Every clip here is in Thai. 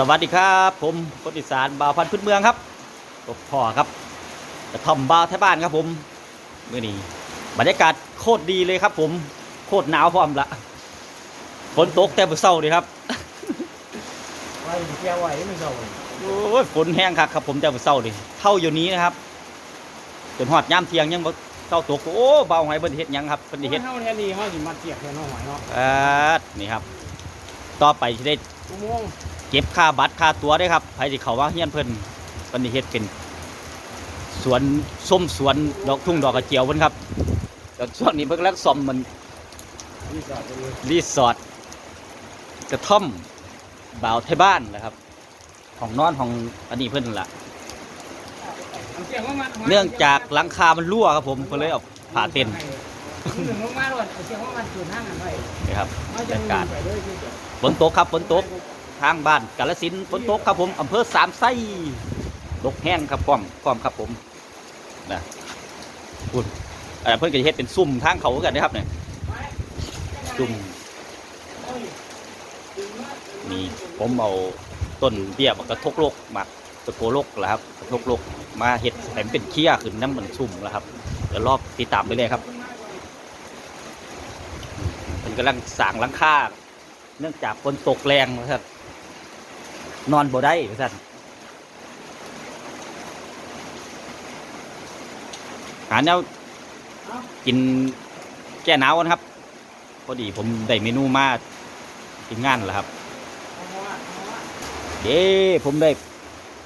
สวัสดีครับ ผมคนอีสานบ่าวพันธุ์พื้นเมืองครับกบพ่อครับกระท่อมบ่าวแท้บ้านครับผมเมื่อนี้บรรยากาศโคตรดีเลยครับ ผมโคตรหนาวพร้อมละฝนตกแต่เมื่อเช้าเลยครับไว้แก้วไว้ไม่เท่าเลยโอ้ยฝนแห้งคักครับ ผมแต่เมื่อเช้าเลยเท่าอยู่นี้นะครับจนหอดย่ามเทียงยังบ่เช้าตกโอ้เบาหอยเบิ่นเฮ็ดหยังครับเพิ่นได้เฮ็ดเท่าแท้นี้เขาสิมาเจียบแค่น้องหอยเนาะอ่านี่ครับ ต่อไปสิได้อุโมงค์ เก็บค่าบัตรค่าตั๋วได้วยครับใครที่เขาว่าเฮียนเพิ่นเพิ่นได้เฮ็ดเป็น สวนส้มสวนดอกทุ่งดอกกระเจียวเพิ่นครับแต่ช่วงนี้เพิ่งรักซ่อมมันรีสอร์ทกระท่อมบ่าวไทยบ้านนะครับของนอนของอันนี้เพิ่นนั่นล่ะ เนื่องจากหลังคามันรั่วครับผมก็เลยเอาผ่าเต็นท์ถึงลงมาด้วยเอาเจียบว่ามันส่วนห้างอะไรนี่ครับเอาบรรยากาศไปเลยที่จะฝนตกครับฝนตก ทางบ้านกาฬสินฝนตกครับผมอำเภอสามไส้ตกแห้งครับพร้อมพร้อมครับผมนะคุณเอ่อเพิ่นก็จะเฮ็ดเป็นซุ่มทางเขากันนะครับเนี่ยซุ่มมีผมเอาต้นเบี้ยมากระทกโลกมาตะโกโลกแหละครับกระทกโลกมาเฮ็ดให้มันเป็นเคี้ยขึ้นน้ำมันซุ่มแล้วครับเดี๋ยวรอบติดตามไปเลยครับมันกำลังสางหลังคาเนื่องจากฝนตกแรงนะครับ นอนบ่ได้ท่านหาแนวกินแก้หนาวนะครับ พอดีผมได้เมนูมากินงานแล้วครับ เด้ผมได้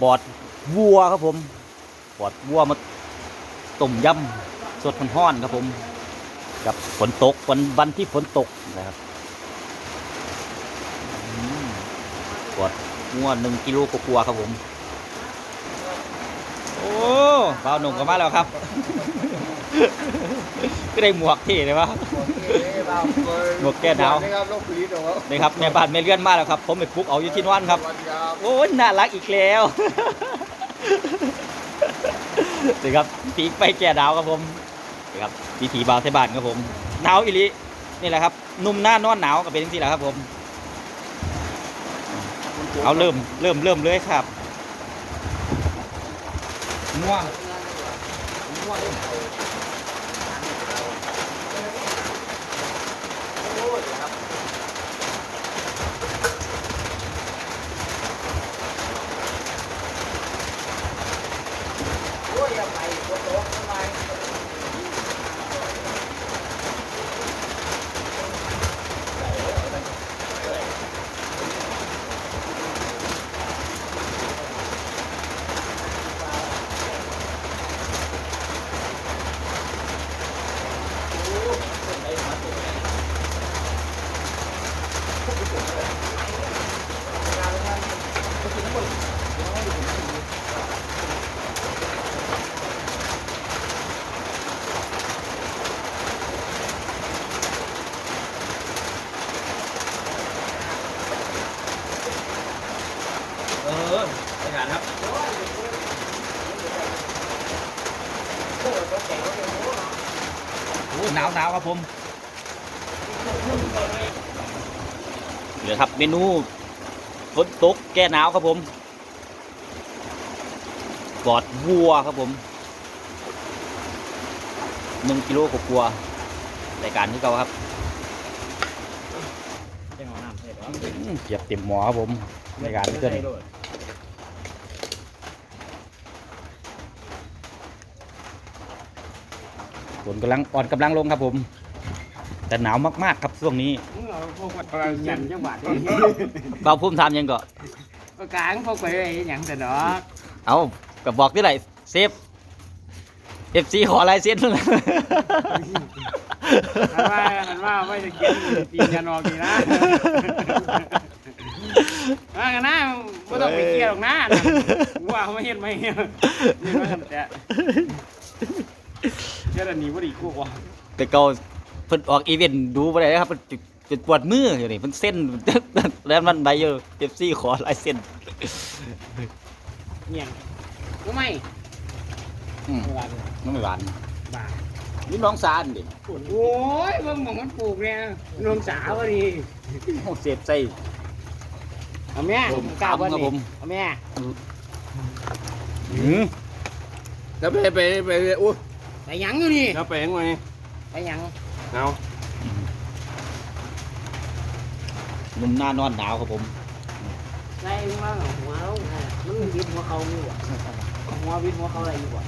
ปอดวัวครับผมปอดวัวมาต้มยำสดห้อนๆครับผม กับฝนตกวันวันที่ฝนตกนะครับอืมกด งวดหนึ่งกิโลกว่าๆครับผม โอ้บ่าวหนุ่มก็มาแล้วครับ ก็ได้หมวกเท่เลยวะหมวกแก้หนาวนะครับลูกพีชของเรานี่ครับแม่บ้านแม่เลื่อนมาแล้วครับ ผมไปปลุกเอาอยู่ที่นอนครับสวัสดีครับ โอ้ยน่ารักอีกแล้วนี่ครับปีกไปแก่ดาวครับผมนี่ครับวิถีบาวไทยบ้านครับผมหนาวอีหลินี่แหละครับหนุ่มหน้านอนหนาวก็เป็นที่แหละครับผม เอาเริ่มเริ่มเริ่มเลยครับม่วงเออ ไปงานครับโอ้หนาวหนาวครับผมเหลือครับเมนูฝนตกแก้หนาวครับผมกอดวัวครับผมหนึ่งกิโลกว่าๆรายการที่เขาครับเจ้าของน้ำเสร็จแล้วอืมเกียบเต็มหมอครับผมรายการที่เกิน ฝนกำลังอ่อนกำลังลงครับผม แต่หนาวมากๆครับช่วงนี้มึงเอาพวกมันยันจังหวัดเบาพุ่มทำยังก็ก็กลางพวกไปไอ้หยังแต่ดอกเอากับบอกที่ไหนเซฟเอฟซีขอลายเซ็นหันว่าหันว่าไม่จะเก็บตีนยันออกดีนะว่ากันนะไม่ต้องไปเกลียดหรอกนะว่าเขาไม่เห็นไม่เห็นนี่ว่ากันแต่ เจ้าหนี้ว่าดีคู่กว่าแต่เกาเพิ่นออกอีเวนต์ดูไปเลยครับเพิ่นจุดจุดปวดมืออยู่นี่เพิ่นเส้นแล้วมันใบอยู่เอฟซีขอลายเซ็นเงียงก็ไม่อืมเวลาน้องไม่หวานบ้านี่น้องซานดิโอ้ยเบิ่งหมองมันปลูกเนี่ยนวมสาวอะดิโอ้เสียบใส่ เอาแม่ผมกล้าบ่ครับนี่ผม เอาแม่อืมแล้วไปไปไปอุ้ย ไปหยังอยู่นี่แล้วไปยังไงไปหยังเอาหนุ่มหน้านอนหนาวครับผมใส่มาหัวลงอะมันวิดหัวเขาอยู่อะหัววิดหัวเขาอะไรอยู่อะ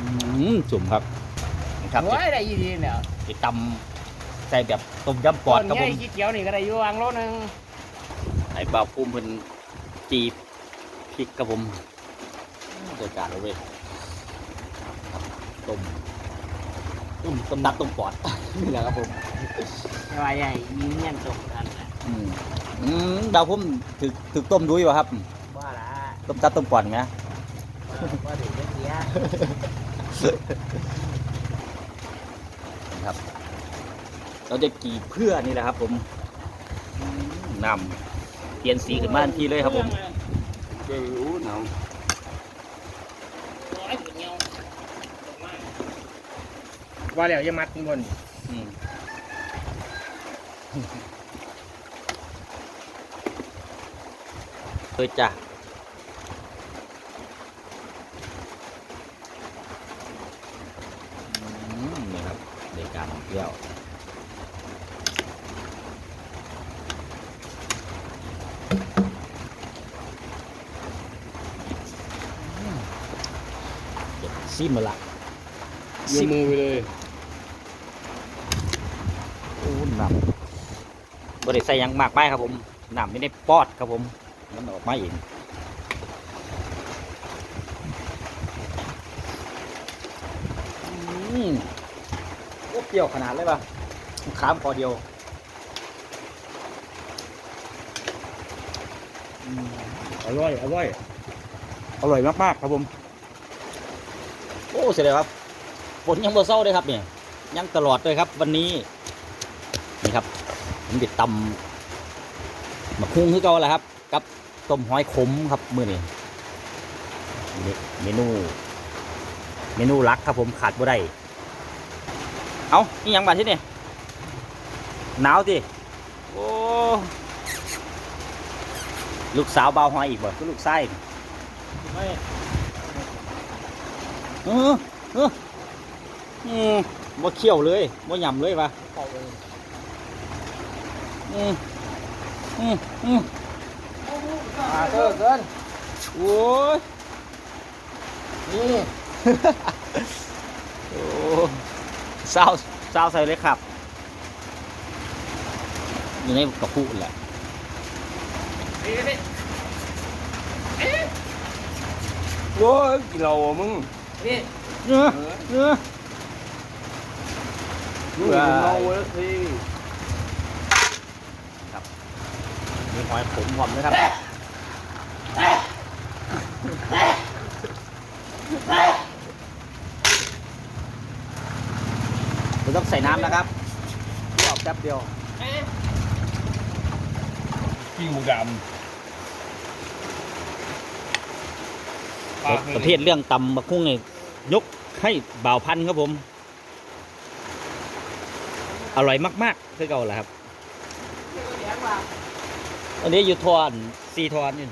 อืมจุ่มครับนี่ครับหัวอะไรอยู่ดีเนี่ยจะตำใส่แบบต้มยำปอดครับผมนใหญ่ขี้เกียวนี่ก็ได้อยู่วางโลนึงไอ้บ่าวพุ่มเพิ่นจีบ พริกครับผมเดือดจานเลยเว้ยครับต้มต้มต้มนัดต้มปอดนี่แหละครับผมไม่ว่าใหญ่มีเงี้ยนตกกันนะอืมอืมบ่าวพุ่มถึกถึกต้มดุ้ยวะครับว่าละต้มตัดต้มปอดไหมว่าว่าถึงจะเสียครับ เราจะกรีดเพื่อนี่แหละครับผมอืมนำเปลี่ยนสีขึ้นมาทันทีเลยครับผม ไปอู้หนาวว่าแล้วจะมัดข้างบน อืมเคยจ้ะอืมนี่ครับในการเที่ยวอืมเดี๋ยว ซิมมาละยกมือไปเลยโอ้หนำบริใส่หยังมากไปครับผมหนำไม่ได้ปอดครับผมมันออกมาเองอืมโอ้เปรี้ยวขนาดเลยป่ะขามพอเดียวอืมอร่อย อร่อย อร่อยมาก ๆ ครับผมโอ้ เสียดายครับฝนยังบ่เศร้าเลยครับเนี่ยยังตลอดเลยครับ วันนี้นี่ครับผมติดตำมะคุ้งคือเก่าแหละครับ กับต้มหอยขมครับมื้อนี้เมนู เมนูหลักครับผมขาดบ่ได้เอานี่ยังบาดที่นี่หนาวติโอ้ลูกสาวเบาหอยอีกบ่คือลูกไส้ไม่ เออเอออืมบ่เคี่ยวเลยบ่ยำเลยวะเขาเองอืมอืมอืมอ่าเกินเกินโอ้ยนี่ โอ้เศร้าเศร้าใส่เลยครับ อยู่ในกระพุแหละโอ้ยกินเราอะมึง นี่เนื้อเนื้อมึงกินเราแล้วสิมีหอยขมหอมนะครับเราต้องใส่น้ำนะครับลวกแป๊บเดียวกิ้วดำประเทศเรื่องตำมะคุ้งเนี่ย ยกให้บ่าวพันธุ์ครับผม อร่อยมากๆคือเก่าแหละครับอันนี้อยู่ทอนสี่ทอนนี่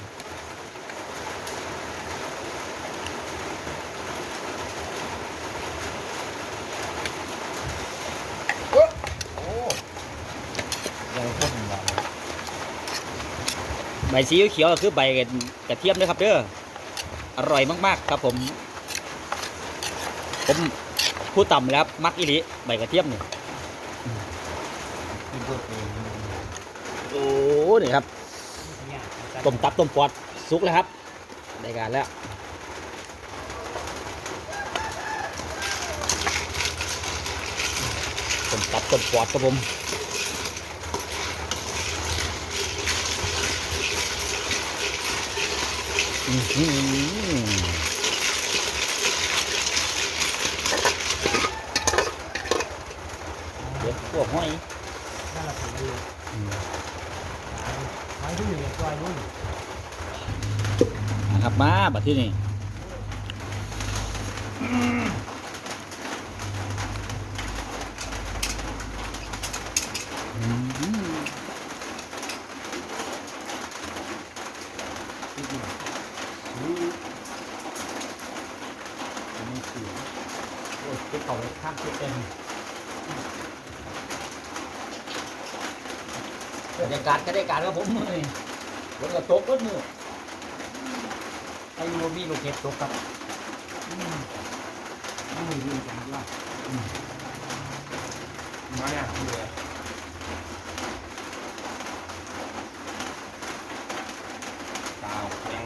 ใบสีเขียวคือใบกระเทียมด้วยครับเด้ออร่อยมาก ๆ ครับผม ผมผู้ต่ำแล้วมักอิลิใบกระเทียมนี่โอ้นี่ครับต้มตับต้มปอดสุกแล้วครับได้การแล้วต้มตับต้มปอดครับผมอื้อ วกห้อยนั่นแหละผมดีหอยที่อยู่ในซอยนู่นนะครับมาบัดที่นี่เป็นของข้ามเต็ม รรยากาศก็ได้การครับผมเลยฝนกระตกก็มือไอ้ยูมีลูกเห็บตกครับต้องมีดีจังว่ามาเนี่ยดูเลยตาวแข็ง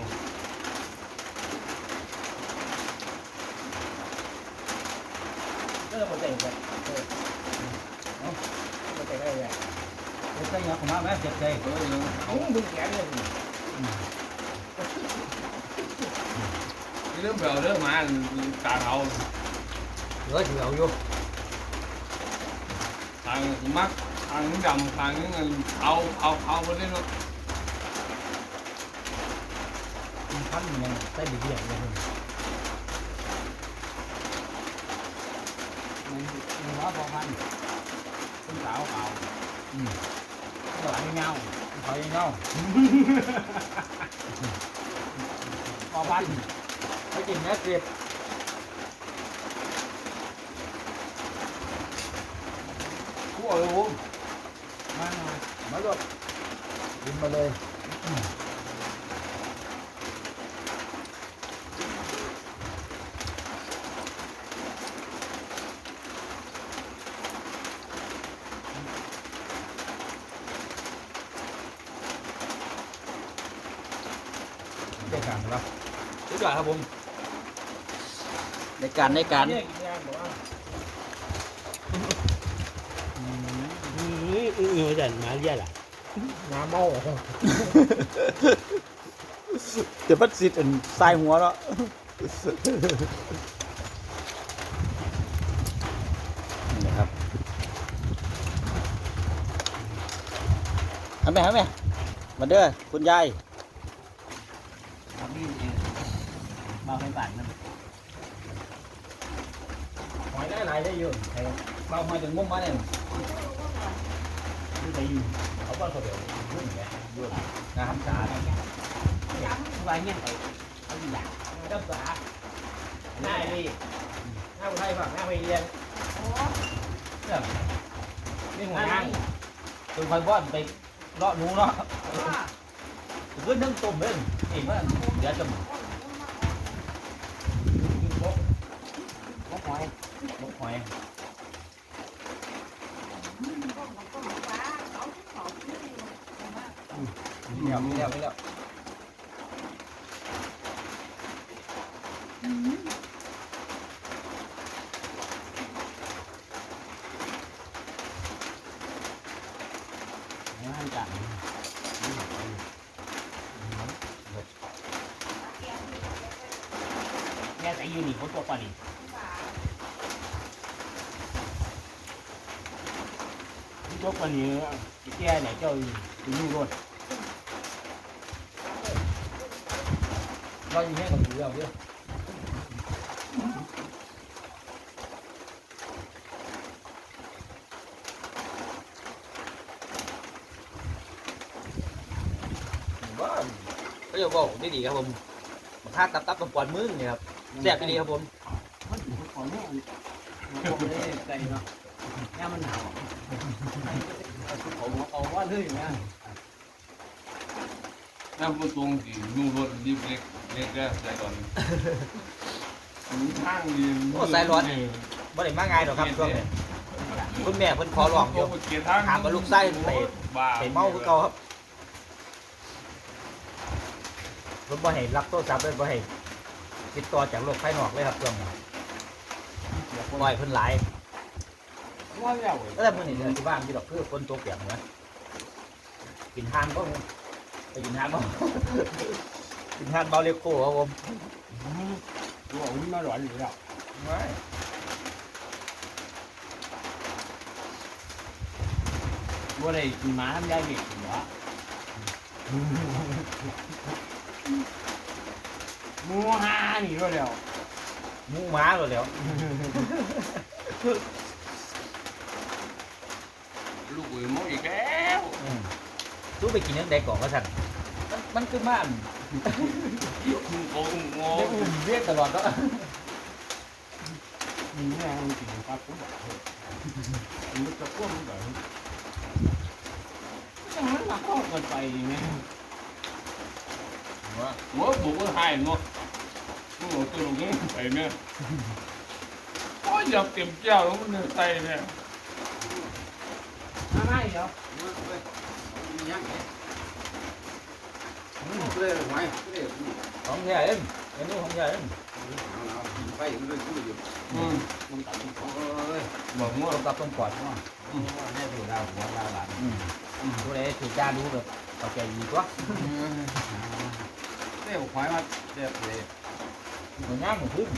ก็เลยหมดใจไปหมดใจได้เลยหมดใจ ยังผมมาแม่เจ็บใจเออยังเอ้าบึงแขนเลยเริ่มเปล่าเริ่มมาตาเขาเหลือเถื่ออยู่ทางมักทางนี้ดำทางนี้เงินเอาเอาเอาไปเลยเนาะ พันยังได้ดีเดียวเลย มันว่าพอพันคุณสาวเก่า อืม หลังเงา เขายังเงา พอพัน ไม่กินแม่เจ็บ คู่เอาเลยผม มาหน่อย มาลวกกินมาเลย ได้การครับสุดยอดครับผมในการในการเนี่ยกินยากบอกว่าอืมอืมอืมจันมาเรียล่ะน้ำเมาเดี๋ยวพัดสิทธิ์ทรายหัวแล้วนี่นะครับเอาไหมเอาไหมมาเด้อคุณยาย ครับนี่เองมาไป บ้านนั่นหอยได้หลายได้อยู่ใครมาหอยถึงมุมมาเนี่ยที่ไหนอยู่เขาบ้านเขาเดียวยุ่งแกยุ่งงานสะอาดสบายเงี้ยไปเอาดีอย่างจ้าสาหน้าดีหน้าไทยฝั่งหน้าไปเรียนเนี่ยนี่หัวย่างจนคอยบ้อนไปเลาะหนูเนาะเพื่อนนึ่งต้มเล่นเองว่าเดี๋ยวจะกินพกพกหอย มุกหอย เดี๋ยวไม่แล้วไม่แล้ว งานจังแม่แต่ยืนหนีเขาตัวปลาดิตัวปลาดิแก่เนี่ยเจ้าอยู่รถเราอยู่แค่กับเรือเดียวว้าว ก็จะบอกดีๆครับผมมาท่าตับตับตรงปอดมือนี่ครับแซ่บดีครับผมมันอยู่ของเนี่ยมันไม่ได้ใจเนาะเนี่ยมันหนาวผมเอาว่าเลยนะถ้าพูดตรงสินู่รถรีบเล็กเล็กแล้วใจก่อนมีทางเรียนบ่ได้มาง่ายหรอกครับช่วงนี้คุณแม่เพิ่นขอร้องอยู่เกียร์ทางถามว่าลูกไส้ไปบ้าไปเมาคือเก่าครับ เพิ่นบ่ให้รับโทรศัพท์เลยบ่ให้ติดต่อจากโลกภายนอกเลยครับช่วงนี้ปล่อยเพิ่นหลายว่าแล้วก็แต่มื้อนี้เดือนที่บ้านที่ดอกคือฝนตกเปียกนะกินทานก็ไปกินทานบ่กินทานเบาเล็กโก้ครับผมตัวนี้มาหลอนอยู่แล้วไม่ว่าได้กินหมาทำยายเด็กเหรอ มูฮานี่ก็แล้วหมูหมาแล้วแล้วลูกเอ๋ยมองอีกแล้วอืมสู้ไปกินยังไดก่อนก็สั่นมันมันคือม่านโอ้งงเรียกอุ่นเรียกตลอดก็มันแม่งกินครับผมบอกมันจะพ่วงแบบจังมันมาเข้ากันไปไงว่าหัวบุกก็หายเนาะหัวตัวลงไปเนี่ยโอ้ยอย่าเต็มแก้วแล้วมันเนี่ยใส่เนี่ยมาไม่ เดี๋ยวของใหญ่เอ็มเมนูของใหญ่เอ็มอืมมันตัดเป็นของบอกว่าต้มกับต้มกอดเนาะแม่ดูดาวหัวดาวหลานอืมดูเลยถือจานดูแบบเอาใจดีกว่าเรียกควายมาเรียกเลยหมูย่างหมูพึ่ง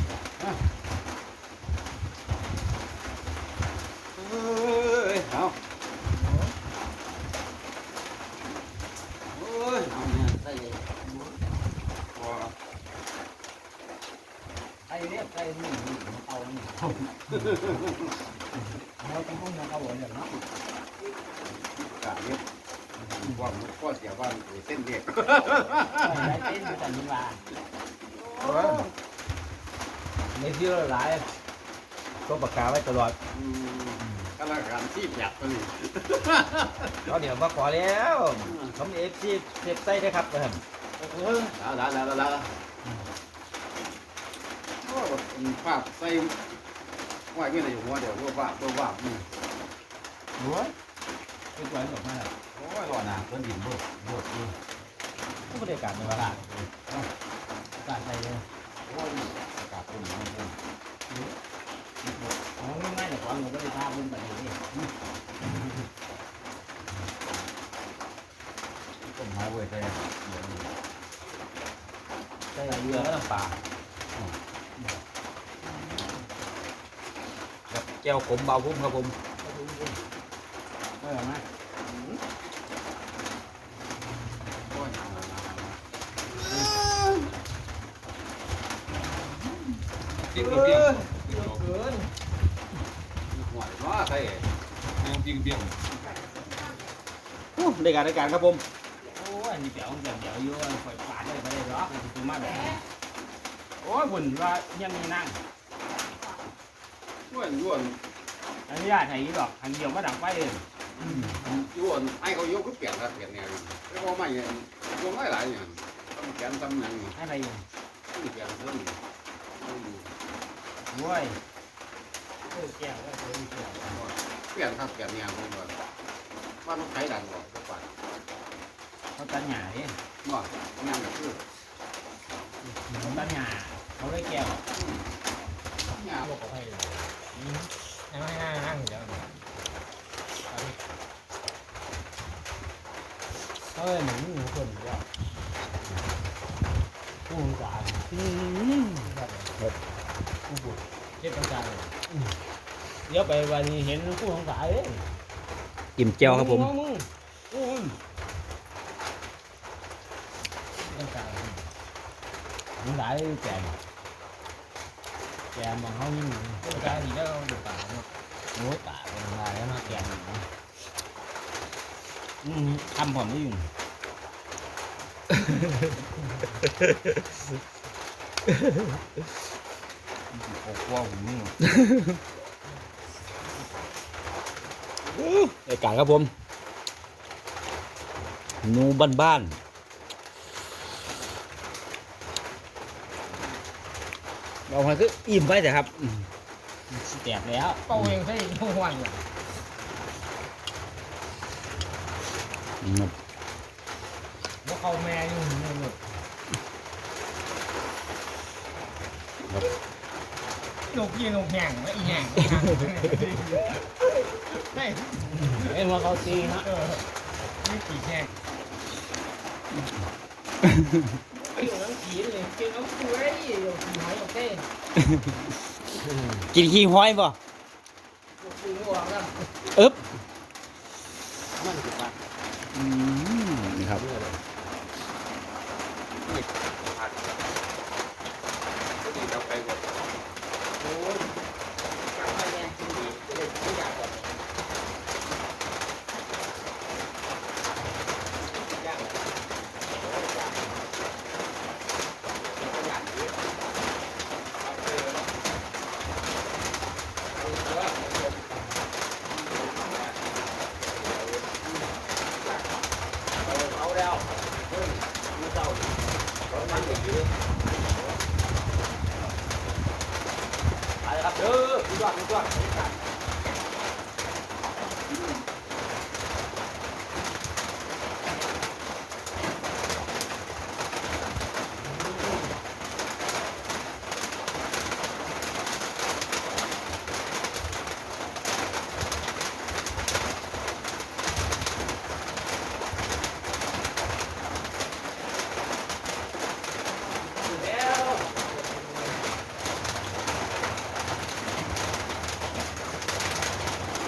ไอ้เรียกไอ้นี่ เอานี่เราต้องห้องเราหัวอย่างนั้นเส้นเด็กไอ้เต้นอยู่แต่นี่ว่าไม่เชื่อหลายก็ปากกาไว้ตลอดกำลังการที่หยับตัวนี้เราเดี๋ยวมาขอแล้วทำเอฟซีเซฟไส้ได้ครับเพื่อนแล้วแล้วแล้วแล้วโอ้ภาพใส่ว่าเงี้ยอยู่หัวเดี๋ยวว่าว่าว่าว่าหัวคือควายหลบมาแล้ว โอ้ยร้อหนาเพิ่นดินโลดโลดอยู่ผู้บริการในเวลาการใส่เลยโอ้ยอากาศเพิ่นมันเพิ่นอ๋อง่ายๆแต่ความเราก็ได้ทราบุญแบบนี้ต้นไม้เว้ยแต่ใส่เรือแล้วน้ำปลากับแก้วขมเบาพุ่มครับผมเออมา โอ้ย จริงก็เบี้ยงเกินหัวว่าใส่จริงเบี้ยงได้การได้การครับผมโอ้ยนี่เดี๋ยวเดี๋ยวเดี๋ยวอยู่ปล่อยปาดเลยไปเลยหรอกมันคือมาแบบโอ้ยบุญว่ายังมีนั่งย้วนย้วนอันนี้ญาติให้หรอกอันเดียวมาดังไฟเลยย้วนให้เขายกก็เปลี่ยนละเปลี่ยนแนวแล้วก็ไม่เนี่ยยกหลายๆอย่างต้องแขนตำหนังนี่อะไรอยู่ต้องเปลี่ยนเพิ่ม โว้ยเออแก้วก็เออแก้วเปลี่ยนครับเปลี่ยนแนวเลยว่าว่าต้องใช้ดันก่อนสักวันเขาตัดหญ้าดิเนาะงานก็คือเขาตัดหญ้าเขาได้แก้วงานบอกเขาให้เลยนั่งนั่งนั่งเดี๋ยวเฮ้ยหนูหนูคนเดียวผู้สาร ผู้บุตรเจ็บต่างๆเดี๋ยวไปวันนี้เห็นผู้สงสารเลยจิ้มแก้วครับผมมึงมึงต่างๆมึงหลายแก่แก่บางเขายิ่งก็ได้ดีแล้วดูป่าเนาะโอ้ป่าเป็นลายแล้วเนาะแก่เนาะอืมทำผมได้อยู่ โอ้ว้าวหูได้การครับผมหนูบ้านบ้านๆเราคืออิ่มไปแต่ครับอืมแตกแล้วเป่าเองใช่ทุกวันเลยอืมว่าเขาแม่อยู่นี่หมด นกยี่นกแห้งแล้วอีแห้งไม่เอ็นว่าเขาตีนะเออไม่ตีแห้งเกี่ยวน้ำผีเลยเกี่ยวน้ำ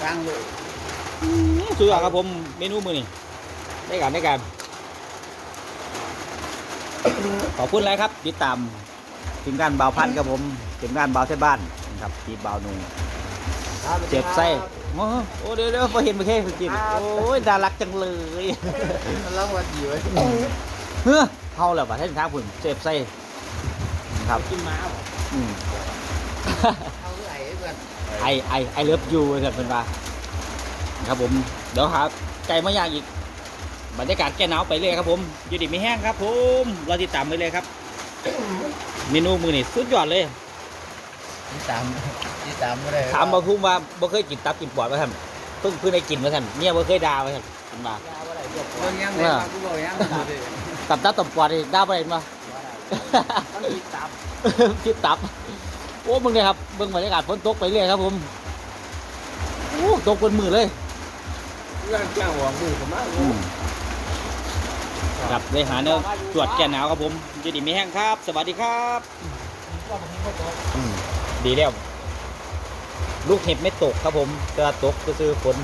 างเลยสุดยอดครับผมเมนูมือนี่ได้กันได้กันขอบคุณเลยครับติดตามทีมงานบ่าวพันธุ์ครับผมทีมงานบ่าวเทศบ้านนะครับทีมบ่าวนุงเจ็บไส้โอ้โอ้เดี๋ยวเดี๋ยวพอเห็นมาแค่กินโอ้ยน่ารักจังเลยแล้ววันดีไว้เฮ้อเฮาแล้วป่ะท่านท้าผุ่นเจ็บไส้ครับกินม้าบ่อืมเอาไหลเพื่อนไอไอไอเลิฟยูครับเป็นว่าครับผม เดี๋ยวครับไก่มาย่างอีก บรรยากาศแก่หนาวไปเลยครับผมอยู่ดีไม่แห้งครับผมเราติดตามไปเลยครับ เมนูมือนี่สุดยอดเลยที่ตามที่ตามไม่ได้ถามบาพุ่มว่าบ่เคยกินตับกินปอดมาท่านเพิ่งเพิ่งได้กินมาท่านเนี่ยบ่เคยด่ามาท่านเป็นว่าเรื่องยังไงมากูบอกยังเลยตับตับตับปอดนี่ด่าบ่ได้มาต้องกินตับคิดตับโอ้มึงเลยครับเบิ่งบรรยากาศฝนตกไปเรื่อยครับผมโอ้ตกเป็นมือเลยเรื่องแก้วหัวมือผมมากอืมครับเลยหาเนื้อจวดแก่หนาวครับผมอยู่ดีไม่แห้งครับ สวัสดีครับอืมดีแล้วลูกเห็บไม่ตกครับผมแต่ว่าตกก็คือฝน